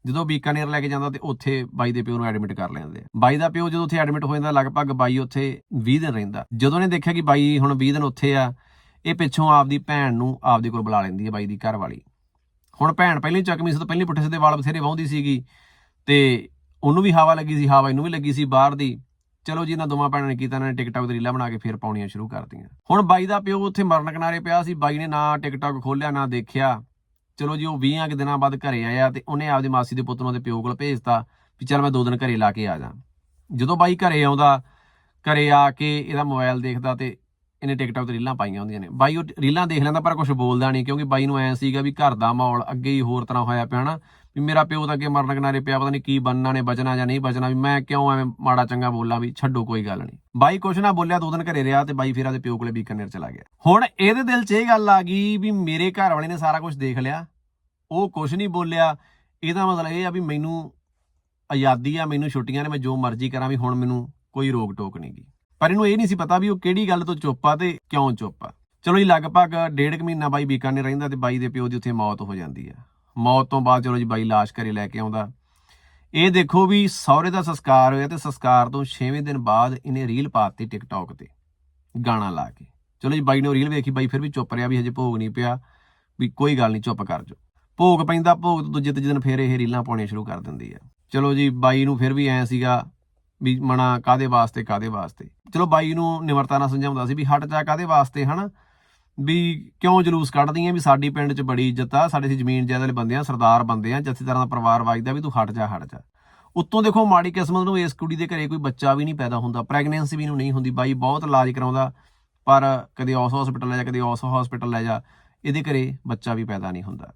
ਜਦੋਂ ਬੀਕਾਨੇਰ ਲੈ ਕੇ ਜਾਂਦਾ ਤੇ ਉੱਥੇ ਬਾਈ ਦੇ ਪਿਓ ਨੂੰ ਐਡਮਿਟ ਕਰ ਲੈਂਦੇ ਬਾਈ ਦਾ ਪਿਓ ਜਦੋਂ ਉੱਥੇ ਐਡਮਿਟ ਹੋ ਜਾਂਦਾ, ਲਗਭਗ ਬਾਈ ਉੱਥੇ 20 ਦਿਨ ਰਹਿੰਦਾ। ਜਦੋਂ ਨੇ ਦੇਖਿਆ ਕਿ ਬਾਈ ਹੁਣ 20 ਦਿਨ ਉੱਥੇ ਆ, ਇਹ ਪਿੱਛੋਂ ਆਪਦੀ ਭੈਣ ਨੂੰ ਆਪਦੇ ਕੋਲ ਬੁਲਾ ਲੈਂਦੀ ਹੈ ਬਾਈ ਦੀ ਘਰ ਵਾਲੀ ਹੁਣ ਭੈਣ ਪਹਿਲਾਂ ਹੀ ਚੱਕਮੀ ਸੀ ਤਾਂ ਪਹਿਲੀ ਪੁੱਠੇ ਸਿੱਧੇ ਵਾਲ ਬਥੇਰੇ ਵਾਹੁੰਦੀ ਸੀਗੀ ਤੇ ਉਹਨੂੰ ਵੀ ਹਵਾ ਲੱਗੀ ਸੀ, ਹਵਾ ਇਹਨੂੰ ਵੀ ਲੱਗੀ ਸੀ ਬਾਹਰ ਦੀ। ਚਲੋ ਜੀ, ਇਹਨਾਂ ਦੋਵਾਂ ਭੈਣਾਂ ਨੇ ਕੀਤਾ, ਇਹਨਾਂ ਨੇ ਟਿਕਟੌਕ ਤੇ ਰੀਲਾਂ ਬਣਾ ਕੇ ਫੇਰ ਪਾਉਣੀਆਂ ਸ਼ੁਰੂ ਕਰਤੀਆਂ। ਹੁਣ ਬਾਈ ਦਾ ਪਿਓ ਉੱਥੇ ਮਰਨ ਕਿਨਾਰੇ ਪਿਆ ਸੀ, ਬਾਈ ਨੇ ਨਾ ਟਿਕਟੌਕ ਖੋਲਿਆ ਨਾ ਦੇਖਿਆ। ਚਲੋ ਜੀ, ਉਹ 20 ਕੁ ਦਿਨਾਂ ਬਾਅਦ ਘਰੇ ਆਇਆ ਤੇ ਉਹਨੇ ਆਪਦੀ ਮਾਸੀ ਦੇ ਪੁੱਤ ਨੂੰ ਉਹਦੇ ਪਿਓ ਕੋਲ ਭੇਜਤਾ ਵੀ ਚੱਲ ਮੈਂ ਦੋ ਦਿਨ ਘਰੇ ਲਾ ਕੇ ਆ ਜਾ। ਜਦੋਂ ਬਾਈ ਘਰੇ ਆਉਂਦਾ, ਘਰੇ ਆ ਕੇ ਇਹਦਾ ਮੋਬਾਈਲ ਦੇਖਦਾ ਤੇ ਇਹਨੇ ਟਿਕਟੌਕ ਤੇ ਰੀਲਾਂ ਪਾਈਆਂ ਹੁੰਦੀਆਂ ਨੇ। ਬਾਈ ਉਹ ਰੀਲਾਂ ਦੇਖ ਲੈਂਦਾ ਪਰ ਕੁਝ ਬੋਲਦਾ ਨਹੀਂ, ਕਿਉਂਕਿ ਬਾਈ ਨੂੰ ਐ ਸੀਗਾ ਵੀ ਘਰ ਦਾ ਮਾਹੌਲ ਅੱਗੇ ਹੀ ਹੋਰ ਤਰ੍ਹਾਂ ਹੋਇਆ ਪਿਆ ਨਾ ਵੀ ਮੇਰਾ ਪਿਓ ਤਾਂ ਅੱਗੇ ਮਰਨ ਕਿਨਾਰੇ ਪਿਆ, ਪਤਾ ਨਹੀਂ ਕੀ ਬੰਨਣਾ ਨੇ, ਬਚਣਾ ਜਾਂ ਨਹੀਂ ਬਚਣਾ, ਵੀ ਮੈਂ ਕਿਉਂ ਐਵੇਂ ਮਾੜਾ ਚੰਗਾ ਬੋਲਾਂ ਵੀ, ਛੱਡੋ ਕੋਈ ਗੱਲ ਨਹੀਂ। ਬਾਈ ਕੁਛ ਨਾ ਬੋਲਿਆ, ਦੋ ਦਿਨ ਘਰੇ ਰਿਹਾ ਤੇ ਬਾਈ ਫਿਰ ਆਦੇ ਪਿਓ ਕੋਲੇ ਬੀਕਾਨੇਰ ਚਲਾ ਗਿਆ। ਹੁਣ ਇਹਦੇ ਦਿਲ 'ਚ ਇਹ ਗੱਲ ਆ ਗਈ ਵੀ ਮੇਰੇ ਘਰ ਵਾਲੇ ਨੇ ਸਾਰਾ ਕੁਝ ਦੇਖ ਲਿਆ, ਉਹ ਕੁਛ ਨਹੀਂ ਬੋਲਿਆ। ਇਹਦਾ ਮਤਲਬ ਇਹ ਆ ਵੀ ਮੈਨੂੰ ਆਜ਼ਾਦੀ ਆ, ਮੈਨੂੰ ਛੁੱਟੀਆਂ ਨੇ, ਮੈਂ ਜੋ ਮਰਜ਼ੀ ਕਰਾਂ ਵੀ ਹੁਣ ਮੈਨੂੰ ਕੋਈ ਰੋਕ ਟੋਕ ਨਹੀਂ ਗੀ। ਪਰ ਇਹਨੂੰ ਇਹ ਨਹੀਂ ਸੀ ਪਤਾ ਵੀ ਉਹ ਕਿਹੜੀ ਗੱਲ ਤੋਂ ਚੁੱਪ ਆ ਤੇ ਕਿਉਂ ਚੁੱਪ ਆ। ਚਲੋ ਜੀ, ਲਗਭਗ ਡੇਢ ਕੁ ਮਹੀਨਾ ਬਾਈ ਬੀਕਾਨੇਰ ਰਹਿੰਦਾ ਤੇ ਬਾਈ ਦੇ ਪਿਓ ਦੀ ਉੱਥੇ ਮੌਤ ਹੋ ਜਾਂਦੀ ਆ। ਮੌਤ ਤੋਂ ਬਾਅਦ ਚਲੋ ਜੀ ਬਾਈ ਲਾਸ਼ ਘਰੇ ਲੈ ਕੇ ਆਉਂਦਾ। ਇਹ ਦੇਖੋ ਵੀ ਸਹੁਰੇ ਦਾ ਸੰਸਕਾਰ ਹੋਇਆ ਤੇ ਸੰਸਕਾਰ ਤੋਂ 6ਵੇਂ ਦਿਨ ਬਾਅਦ ਇਹਨੇ ਰੀਲ ਪਾਤੀ ਟਿਕਟੌਕ ਤੇ, ਗਾਣਾ ਲਾ ਕੇ। ਚਲੋ ਜੀ ਬਾਈ ਨੇ ਰੀਲ ਵੇਖੀ, ਬਾਈ ਫਿਰ ਵੀ ਚੁੱਪ ਰਿਹਾ ਵੀ ਹਜੇ ਭੋਗ ਨਹੀਂ ਪਿਆ, ਵੀ ਕੋਈ ਗੱਲ ਨਹੀਂ, ਚੁੱਪ ਕਰ ਜੋ ਭੋਗ ਪੈਂਦਾ, ਭੋਗ ਤੋਂ ਦੂਜੇ ਤੀਜੇ ਦਿਨ ਫਿਰ ਇਹ ਰੀਲਾਂ ਪਾਉਣੀਆਂ ਸ਼ੁਰੂ ਕਰ ਦਿੰਦੀ ਆ। ਚਲੋ ਜੀ ਬਾਈ ਨੂੰ ਫਿਰ ਵੀ ਐ ਸੀਗਾ ਵੀ ਮਣਾ ਕਾਦੇ ਵਾਸਤੇ ਕਾਦੇ ਵਾਸਤੇ। ਚਲੋ ਬਾਈ ਨੂੰ ਨਿਮਰਤਾ ਨਾਲ ਸਮਝਾਉਂਦਾ ਸੀ ਵੀ ਹਟ ਜਾ ਕਾਦੇ ਵਾਸਤੇ, ਹਨਾ? ਵੀ ਕਿਉਂ ਜਲੂਸ ਕੱਢਦੀ ਐ ਵੀ ਸਾਡੀ ਪਿੰਡ 'ਚ ਬੜੀ ਇੱਜ਼ਤ ਆ, ਸਾਡੇ ਸੀ ਜ਼ਮੀਨ ਜਾਇਦਾਦ ਵਾਲੇ ਬੰਦੇ ਆ, ਸਰਦਾਰ ਬੰਦੇ ਆ ਜੱਥੇਦਾਰਾਂ ਦਾ ਪਰਿਵਾਰ ਵਜਦਾ ਵੀ ਤੂੰ ਹਟ ਜਾ ਹਟ ਜਾ। ਉੱਤੋਂ ਦੇਖੋ ਮਾੜੀ ਕਿਸਮਤ ਨੂੰ ਇਸ ਕੁੜੀ ਦੇ ਘਰੇ ਕੋਈ ਬੱਚਾ ਵੀ ਨਹੀਂ ਪੈਦਾ ਹੁੰਦਾ ਪ੍ਰੈਗਨੈਂਸੀ ਵੀ ਨੂੰ ਨਹੀਂ ਹੁੰਦੀ, ਬਾਈ ਬਹੁਤ ਇਲਾਜ ਕਰਾਉਂਦਾ, ਪਰ ਕਦੇ ਉਸ ਹਸਪੀਟਲ ਲੈ ਜਾ, ਕਦੇ ਉਸ ਹਸਪੀਟਲ ਲੈ ਜਾ, ਇਹਦੇ ਘਰੇ ਬੱਚਾ ਵੀ ਪੈਦਾ ਨਹੀਂ ਹੁੰਦਾ।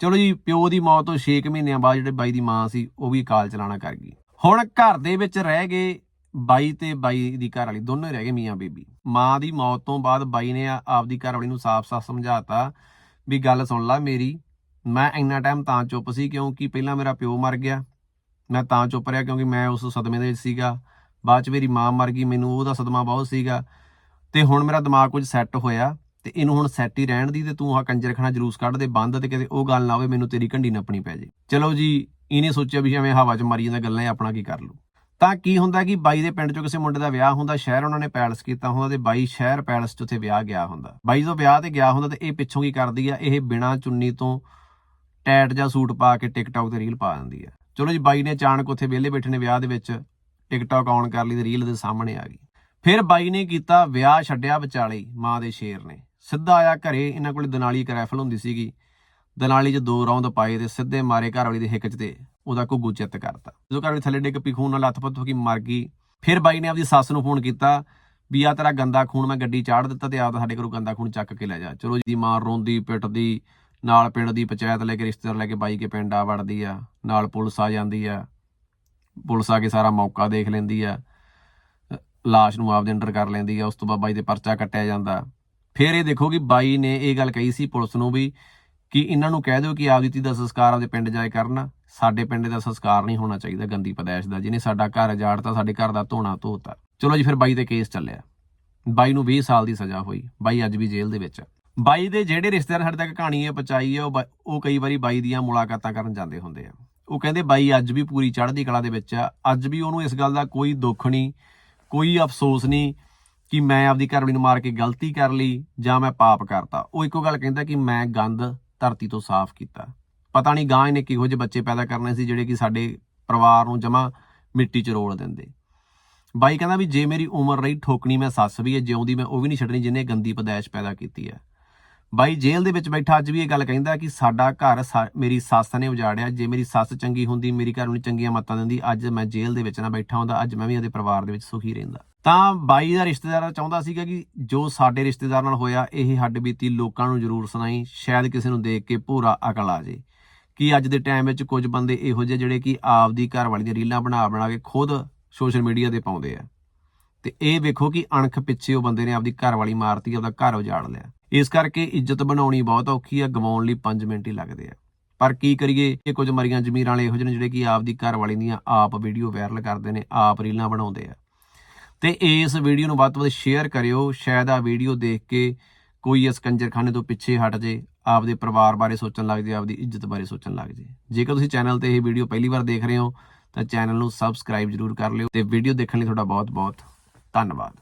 ਚਲੋ ਜੀ, ਪਿਓ ਦੀ ਮੌਤ ਤੋਂ 6 ਮਹੀਨਿਆਂ ਬਾਅਦ ਜਿਹੜੇ ਬਾਈ ਦੀ ਮਾਂ ਸੀ, ਉਹ ਵੀ ਕਾਲ ਚਲਾਣਾ ਕਰ ਗਈ। ਹੁਣ ਘਰ ਦੇ ਵਿੱਚ ਰਹਿ ਗਏ ਬਾਈ ਤੇ ਬਾਈ ਦੀ ਘਰ ਵਾਲੀ, ਦੋਨੋਂ ਹੀ ਰਹਿ ਗਏ ਮੀਆਂ ਬੀਬੀ। ਮਾਂ ਦੀ ਮੌਤ ਤੋਂ ਬਾਅਦ ਬਾਈ ਨੇ ਆਪਦੀ ਘਰ ਵਾਲੀ ਨੂੰ ਸਾਫ਼-ਸਾਫ਼ ਸਮਝਾਤਾ ਵੀ ਗੱਲ ਸੁਣ ਲੈ ਮੇਰੀ, ਮੈਂ ਇੰਨਾ ਟਾਈਮ ਤਾਂ ਚੁੱਪ ਸੀ ਕਿਉਂਕਿ ਪਹਿਲਾਂ ਮੇਰਾ ਪਿਓ ਮਰ ਗਿਆ। ਮੈਂ ਤਾਂ ਚੁੱਪ ਰਿਹਾ ਕਿਉਂਕਿ ਮੈਂ ਉਸ ਸਦਮੇ ਦੇ ਵਿੱਚ ਸੀਗਾ। ਬਾਅਦ ਚ ਮੇਰੀ ਮਾਂ ਮਰ ਗਈ, ਮੈਨੂੰ ਉਹਦਾ ਸਦਮਾ ਬਹੁਤ ਸੀਗਾ। ਤੇ ਹੁਣ ਮੇਰਾ ਦਿਮਾਗ ਕੁਝ ਸੈੱਟ ਹੋਇਆ ਤੇ ਇਹਨੂੰ ਹੁਣ ਸੈੱਟ ਹੀ ਰਹਿਣ ਦੀ ਤੇ ਤੂੰ ਆ ਕੰਜਰਖਾਨਾ ਜਲੂਸ ਕੱਢ ਦੇ, ਬੰਦ ਤੇ ਕਿਤੇ ਉਹ ਗੱਲ ਨਾ ਹੋਵੇ, ਮੈਨੂੰ ਤੇਰੀ ਘੰਡੀ ਨੱਪਣੀ ਪੈ ਜੇ। ਚਲੋ ਜੀ, ਇਹਨੇ ਸੋਚਿਆ ਵੀ ਐਵੇਂ ਹਵਾ 'ਚ ਮਾਰੀ ਜਾਂਦਾ, ਗੱਲਾਂ ਇਹ ਆਪਣਾ ਕੀ ਕਰ ਲੂ ਤਾਂ ਕੀ ਹੁੰਦਾ ਕਿ ਬਾਈ ਦੇ ਪਿੰਡ 'ਚੋਂ ਕਿਸੇ ਮੁੰਡੇ ਦਾ ਵਿਆਹ ਹੁੰਦਾ, ਸ਼ਹਿਰ ਉਹਨਾਂ ਨੇ ਪੈਲਸ ਕੀਤਾ ਹੁੰਦਾ ਤੇ ਬਾਈ ਸ਼ਹਿਰ ਪੈਲਸ 'ਚ ਉੱਥੇ ਵਿਆਹ ਗਿਆ ਹੁੰਦਾ। ਬਾਈ ਜਦੋਂ ਵਿਆਹ ਤੇ ਗਿਆ ਹੁੰਦਾ ਤੇ ਇਹ ਪਿੱਛੋਂ ਕੀ ਕਰਦੀ ਆ, ਇਹ ਬਿਨਾਂ ਚੁੰਨੀ ਤੋਂ ਟੈਟ ਜਾਂ ਸੂਟ ਪਾ ਕੇ ਟਿਕਟੌਕ ਤੇ ਰੀਲ ਪਾ ਦਿੰਦੀ ਆ। ਚਲੋ ਜੀ, ਬਾਈ ਨੇ ਅਚਾਨਕ ਉੱਥੇ ਵਿਹਲੇ ਬੈਠੇ ਨੇ ਵਿਆਹ ਦੇ ਵਿੱਚ, ਟਿਕਟੌਕ ਆਨ ਕਰ ਲਈ ਤੇ ਰੀਲ ਦੇ ਸਾਹਮਣੇ ਆ ਗਈ। ਫਿਰ ਬਾਈ ਨੇ ਕੀਤਾ ਵਿਆਹ ਛੱਡਿਆ ਵਿਚਾਲੇ ਮਾਂ ਦੇ ਸ਼ੇਰ ਨੇ। ਸਿੱਧਾ ਆਇਆ ਘਰੇ, ਇਹਨਾਂ ਕੋਲ ਦਨਾਲੀ ਇੱਕ ਰਾਈਫਲ ਹੁੰਦੀ ਸੀਗੀ। ਦਨਾਲੀ 'ਚ ਦੋ ਰੌਂਦ ਪਾਏ ਤੇ ਸਿੱਧੇ ਮਾਰੇ ਘਰ ਵਾਲੀ ਦੇ ਹਿੱਕ 'ਚ ਤੇ ਉਹਦਾ ਘੁੱਗੂ ਚਿੱਤ ਕਰਤਾ। ਜਦੋਂ ਘਰ ਵਾਲੀ ਥੱਲੇ ਡਿੱਗ ਪਈ, ਖੂਨ ਨਾਲ ਲੱਥ-ਪੱਥ ਹੋ ਕੇ ਮਰ ਗਈ, ਫਿਰ ਬਾਈ ਨੇ ਆਪਦੀ ਸੱਸ ਨੂੰ ਫੋਨ ਕੀਤਾ ਵੀ ਆ ਤੇਰਾ ਗੰਦਾ ਖੂਨ, ਮੈਂ ਗੱਡੀ ਚਾੜ ਦਿੱਤਾ ਤੇ ਆਪ ਸਾਡੇ ਘਰੋਂ ਗੰਦਾ ਖੂਨ ਚੱਕ ਕੇ ਲੈ ਜਾ। ਚਲੋ ਜੀ, ਮਾਂ ਰੋਂਦੀ, ਪਿੱਟਦੀ, ਨਾਲ ਪਿੰਡ ਦੀ ਪੰਚਾਇਤ ਲੈ ਕੇ, ਰਿਸ਼ਤੇਦਾਰ ਲੈ ਕੇ, ਬਾਈ ਕੇ ਪਿੰਡ ਆ ਵੜਦੀ ਆ, ਨਾਲ ਪੁਲਿਸ ਆ ਜਾਂਦੀ ਆ। ਪੁਲਿਸ ਆ ਕੇ ਸਾਰਾ ਮੌਕਾ ਦੇਖ ਲੈਂਦੀ ਆ, ਲਾਸ਼ ਨੂੰ ਆਪਦੇ ਅੰਡਰ ਕਰ ਲੈਂਦੀ ਆ, ਉਸ ਤੋਂ ਬਾਅਦ ਬਾਈ ਦੇ ਪਰਚਾ ਕੱਟਿਆ ਜਾਂਦਾ। ਫਿਰ ਇਹ ਦੇਖੋ ਕਿ ਬਾਈ ਨੇ ਇਹ ਗੱਲ ਕਹੀ ਸੀ ਪੁਲਿਸ ਨੂੰ ਵੀ ਕਿ ਇਹਨਾਂ ਨੂੰ ਕਹਿ ਦਿਓ ਕਿ ਆਪਦੀ ਧੀ ਦਾ ਸੰਸਕਾਰ ਆਪਦੇ ਪਿੰਡ ਜਾਏ ਕਰਨਾ। ਸਾਡੇ ਪਿੰਡ ਦਾ ਸੰਸਕਾਰ ਨਹੀਂ ਹੋਣਾ ਚਾਹੀਦਾ ਗੰਦੀ ਪਦੈਸ਼ ਦਾ। ਜਿਹਨੇ ਸਾਡਾ ਘਰ ਉਜਾੜਤਾ ਸਾਡੇ ਘਰ ਦਾ ਧੋਣਾ, ਧੋਤਾ। ਚਲੋ ਜੀ, ਫਿਰ ਬਾਈ ਤੇ ਕੇਸ ਚੱਲਿਆ। ਬਾਈ ਨੂੰ 20 ਸਾਲ ਦੀ ਸਜ਼ਾ ਹੋਈ। ਬਾਈ ਅੱਜ ਵੀ ਜੇਲ੍ਹ ਦੇ ਵਿੱਚ। ਆ। ਬਾਈ ਦੇ ਜਿਹੜੇ ਰਿਸ਼ਤੇਦਾਰ ਸਾਡੇ ਤੱਕ ਕਹਾਣੀ ਹੈ ਪਹੁੰਚਾਈ ਹੈ ਉਹ ਬਾ- ਉਹ ਕਈ ਵਾਰੀ ਬਾਈ ਦੀਆਂ ਮੁਲਾਕਾਤਾਂ ਕਰਨ ਜਾਂਦੇ ਹੁੰਦੇ ਆ। ਉਹ ਕਹਿੰਦੇ, ਬਾਈ, ਅੱਜ ਵੀ ਪੂਰੀ ਚੜ੍ਹਦੀ ਕਲਾ ਦੇ ਵਿੱਚ ਆ। ਅੱਜ ਵੀ ਉਹਨੂੰ ਇਸ ਗੱਲ ਦਾ ਕੋਈ ਦੁੱਖ ਨਹੀਂ, ਕੋਈ ਅਫਸੋਸ ਨਹੀਂ ਕਿ ਮੈਂ ਆਪਦੀ ਘਰਵਾਲੀ ਨੂੰ ਮਾਰ ਕੇ ਗਲਤੀ ਕਰ ਲਈ ਜਾਂ ਮੈਂ ਪਾਪ ਕਰਤਾ। ਉਹ ਇੱਕੋ ਗੱਲ ਕਹਿੰਦਾ ਕਿ ਮੈਂ ਗੰਦ ਧਰਤੀ ਤੋਂ ਸਾਫ਼ ਕੀਤਾ। ਪਤਾ ਨਹੀਂ ਗਾਂ ਇਹਨੇ ਕਿਹੋ ਜਿਹੇ ਬੱਚੇ ਪੈਦਾ ਕਰਨੇ ਸੀ ਜਿਹੜੇ ਕਿ ਸਾਡੇ ਪਰਿਵਾਰ ਨੂੰ ਜਮਾ ਮਿੱਟੀ 'ਚ ਰੋਲ ਦਿੰਦੇ। ਬਾਈ ਕਹਿੰਦਾ ਵੀ ਜੇ ਮੇਰੀ ਉਮਰ ਰਹੀ ਠੋਕਣੀ ਮੈਂ ਸੱਸ ਵੀ ਹੈ, ਜਿਉਂਦੀ ਮੈਂ ਉਹ ਵੀ ਨਹੀਂ ਛੱਡਣੀ ਜਿਹਨੇ ਗੰਦੀ ਪਦਾਇਸ਼ ਪੈਦਾ ਕੀਤੀ ਹੈ। ਬਾਈ ਜੇਲ੍ਹ ਦੇ ਵਿੱਚ ਬੈਠਾ ਅੱਜ ਵੀ ਇਹ ਗੱਲ ਕਹਿੰਦਾ ਕਿ ਸਾਡਾ ਘਰ ਸਾ- ਮੇਰੀ ਸੱਸ ਨੇ ਉਜਾੜਿਆ, ਜੇ ਮੇਰੀ ਸੱਸ ਚੰਗੀ ਹੁੰਦੀ, ਮੇਰੀ ਘਰ ਨੂੰ ਚੰਗੀਆਂ ਮੱਤਾਂ ਦਿੰਦੀ, ਅੱਜ ਮੈਂ ਜੇਲ੍ਹ ਦੇ ਵਿੱਚ ਨਾ ਬੈਠਾ ਹੁੰਦਾ, ਅੱਜ ਮੈਂ ਵੀ ਉਹਦੇ ਪਰਿਵਾਰ ਦੇ ਵਿੱਚ ਸੁਖੀ ਰਹਿੰਦਾ। ਤਾਂ ਬਾਈ ਦਾ ਰਿਸ਼ਤੇਦਾਰ ਚਾਹੁੰਦਾ ਸੀਗਾ ਕਿ ਜੋ ਸਾਡੇ ਰਿਸ਼ਤੇਦਾਰ ਨਾਲ ਹੋਇਆ, ਇਹ ਹੱਡ ਬੀਤੀ ਲੋਕਾਂ ਨੂੰ ਜ਼ਰੂਰ ਸੁਣਾਈ, ਸ਼ਾਇਦ ਕਿਸੇ ਨੂੰ ਦੇਖ ਕੇ ਪੂਰਾ ਅਕਲ ਆ ਜੇ। ਕਿ ਅੱਜ ਦੇ ਟਾਈਮ ਵਿੱਚ ਕੁਝ ਬੰਦੇ ਇਹੋ ਜਿਹੇ ਜਿਹੜੇ ਕਿ ਆਪਦੀ ਘਰ ਵਾਲੀ ਦੀਆਂ ਰੀਲਾਂ ਬਣਾ ਬਣਾ ਕੇ ਖੁਦ ਸੋਸ਼ਲ ਮੀਡੀਆ ਤੇ ਪਾਉਂਦੇ ਆ। ਤੇ ਇਹ ਵੇਖੋ ਕਿ ਅਣਖ ਪਿੱਛੇ ਉਹ ਬੰਦੇ ਨੇ ਆਪਦੀ ਘਰ ਵਾਲੀ ਮਾਰਤੀ, ਆਪਦਾ ਘਰ ਉਜਾੜ ਲਿਆ। ਇਸ ਕਰਕੇ ਇੱਜ਼ਤ ਬਣਾਉਣੀ ਬਹੁਤ ਔਖੀ ਆ, ਗਵਾਉਣ ਲਈ 5 ਮਿੰਟ ਹੀ ਲੱਗਦੇ ਆ। ਪਰ ਕੀ ਕਰੀਏ, ਇਹ ਕੁਝ ਮਰੀਆਂ ਜ਼ਮੀਰਾਂ ਵਾਲੇ ਇਹੋ ਜਿਹੇ ਨੇ ਜਿਹੜੇ ਕਿ ਆਪਦੀ ਘਰ ਵਾਲੀ ਦੀਆਂ ਆਪ ਵੀਡੀਓ ਵਾਇਰਲ ਕਰਦੇ ਨੇ, ਆਪ ਰੀਲਾਂ ਬਣਾਉਂਦੇ ਆ। ਤੇ ਇਸ ਵੀਡੀਓ ਨੂੰ ਵੱਧ ਤੋਂ ਵੱਧ ਸ਼ੇਅਰ ਕਰਿਓ। ਸ਼ਾਇਦ ਆ ਵੀਡੀਓ ਦੇਖ ਕੇ ਕੋਈ ਇਸ ਕੰਜਰਖਾਨੇ ਤੋਂ ਪਿੱਛੇ ਹਟ ਜੇ। ਆਪਦੇ ਪਰਿਵਾਰ ਬਾਰੇ ਸੋਚਣ ਲੱਗ ਜੇ, ਆਪਦੀ ਇੱਜ਼ਤ ਬਾਰੇ ਸੋਚਣ ਲੱਗ ਜੇ। ਜੇਕਰ ਤੁਸੀਂ ਚੈਨਲ ਤੇ ਇਹ ਵੀਡੀਓ ਪਹਿਲੀ ਵਾਰ ਦੇਖ ਰਹੇ ਹੋ, ਤਾਂ ਚੈਨਲ ਨੂੰ ਸਬਸਕ੍ਰਾਈਬ ਜਰੂਰ ਕਰ ਲਿਓ ਤੇ ਵੀਡੀਓ ਦੇਖਣ ਲਈ ਤੁਹਾਡਾ ਬਹੁਤ ਬਹੁਤ ਧੰਨਵਾਦ।